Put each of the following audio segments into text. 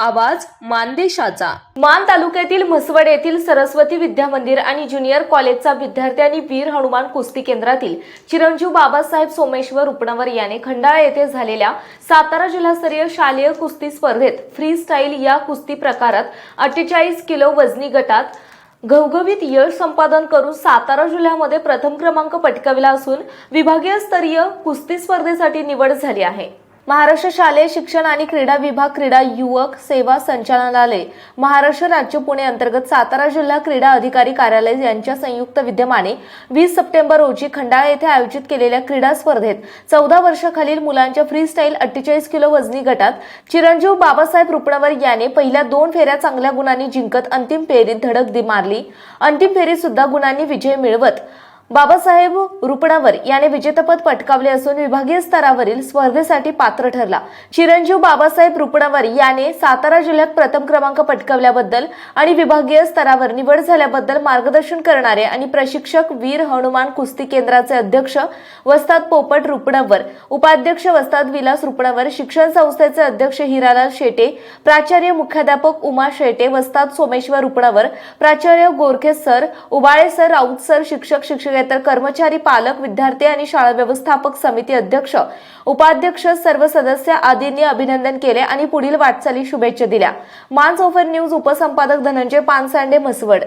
आवाज मानदेशाचा. मान तालुक्यातील म्हसवड येथील सरस्वती विद्या मंदिर आणि ज्युनियर कॉलेजचा विद्यार्थी आणि वीर हनुमान कुस्ती केंद्रातील चिरंजीव बाबासाहेब सोमेश्वर उपनवर याने खंडाळा येथे झालेल्या सातारा जिल्हास्तरीय शालेय कुस्ती स्पर्धेत फ्री स्टाईल या कुस्ती प्रकारात अठ्ठेचाळीस किलो वजनी गटात घवघवीत यश संपादन करून सातारा जिल्ह्यामध्ये प्रथम क्रमांक पटकाविला असून विभागीय स्तरीय कुस्ती स्पर्धेसाठी निवड झाली आहे. महाराष्ट्र शालेय शिक्षण आणि क्रीडा विभाग क्रीडा युवक सेवा संचालनालय महाराष्ट्र राज्य पुणे अंतर्गत सातारा जिल्हा क्रीडा अधिकारी कार्यालय यांच्या संयुक्त विद्यमाने वीस सप्टेंबर रोजी खंडाळा येथे आयोजित केलेल्या क्रीडा स्पर्धेत चौदा वर्षाखालील मुलांच्या फ्री स्टाईल अठ्ठेचाळीस किलो वजनी गटात चिरंजीव बाबासाहेब रुपणवर याने पहिल्या दोन फेऱ्या चांगल्या गुणांनी जिंकत अंतिम फेरीत धडक मारली. अंतिम फेरीत सुद्धा गुणांनी विजय मिळवत बाबासाहेब रुपणावर याने विजेतेपद पटकावले असून विभागीय स्तरावरील स्पर्धेसाठी पात्र ठरला. चिरंजीव बाबासाहेब रुपणावर याने सातारा जिल्ह्यात प्रथम क्रमांक पटकावल्याबद्दल आणि विभागीय स्तरावर निवड झाल्याबद्दल मार्गदर्शन करणारे आणि प्रशिक्षक वीर हनुमान कुस्ती केंद्राचे अध्यक्ष वस्ताद पोपट रुपणावर उपाध्यक्ष वस्ताद विलास रुपणावर शिक्षण संस्थेचे अध्यक्ष हिरालाल शेटे प्राचार्य मुख्याध्यापक उमा शेटे वस्ताद सोमेश्वर रुपणावर प्राचार्य Gorakhe sir Ubale sir Raut sir शिक्षक शिक्षकेतर कर्मचारी पालक विद्यार्थी आणि शाळा व्यवस्थापक समिती अध्यक्ष उपाध्यक्ष सर्व सदस्य आदींनी अभिनंदन केले आणि पुढील वाटचाली शुभेच्छा दिल्या. मान्स ऑफर न्यूज उपसंपादक धनंजय पानसांडे म्हसवड.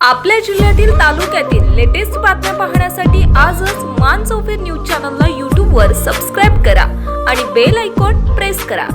आपल्या जिल्ह्यातील तालुक्यातील लेटेस्ट बातम्या पाहण्यासाठी आजच मान चौफेर न्यूज चॅनलला यूट्यूबवर सबस्क्राईब करा आणि बेल आयकॉन प्रेस करा.